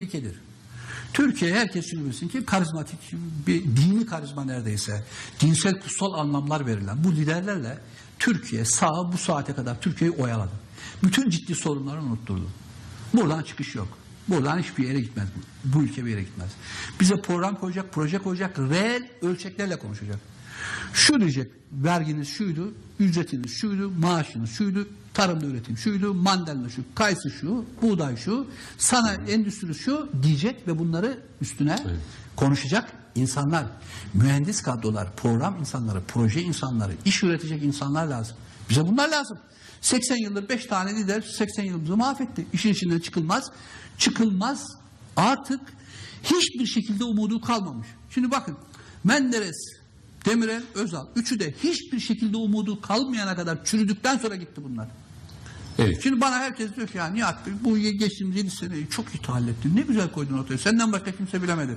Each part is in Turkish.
tehlikedir. Türkiye herkes şunu bilsin ki karizmatik bir dini karizma neredeyse dinsel kutsal anlamlar verilen bu liderlerle Türkiye sağ bu saate kadar Türkiye'yi oyaladı. Bütün ciddi sorunları unutturdu. Buradan çıkış yok. Buradan hiçbir yere gitmez. Bu ülke bir yere gitmez. Bize program koyacak, proje koyacak, reel ölçeklerle konuşacak. Şu diyecek, verginiz şuydu, ücretiniz şuydu, maaşınız şuydu, tarımda üretim şuydu, mandalina şu, kayısı şu, buğday şu, sana endüstri şu diyecek ve bunları üstüne konuşacak insanlar. Mühendis kadrolar, program insanları, proje insanları, iş üretecek insanlar lazım. Bize bunlar lazım. 80 yıldır 5 tane lider 80 yılımızı mahvetti. İşin içinden çıkılmaz. Çıkılmaz artık hiçbir şekilde umudu kalmamış. Şimdi bakın Menderes, Demirel, Özal üçü de hiçbir şekilde umudu kalmayana kadar çürüdükten sonra gitti bunlar. Evet. Şimdi bana herkes diyor ki ya Nihat Bey bu geçtiğimiz 7 seneyi çok iyi tahlil ettin. Ne güzel koydun ortaya. Senden başka kimse bilemedi.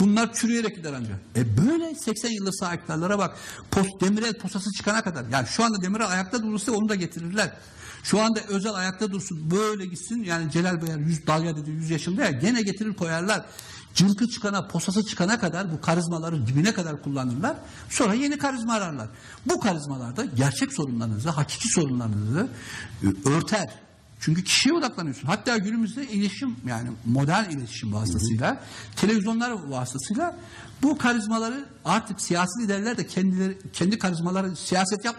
Bunlar çürüyerek gider ancak. E böyle 80 yıllık iktidarlara bak. Post, Demirel posası çıkana kadar. Yani şu anda Demirel ayakta durursa onu da getirirler. Şu anda Özel ayakta dursun böyle gitsin. Yani Celal Bayar 100 dalga dedi 100 yaşında ya gene getirir koyarlar. Cılkı çıkana, posası çıkana kadar bu karizmaları dibine kadar kullanırlar. Sonra yeni karizma ararlar. Bu karizmalarda gerçek sorunlarınızı, hakiki sorunlarınızı e, örter. Çünkü kişiye odaklanıyorsun. Hatta günümüzde iletişim yani modern iletişim vasıtasıyla, televizyonlar vasıtasıyla bu karizmaları artık siyasi liderler de kendileri kendi karizmaları siyaset yapmıyor.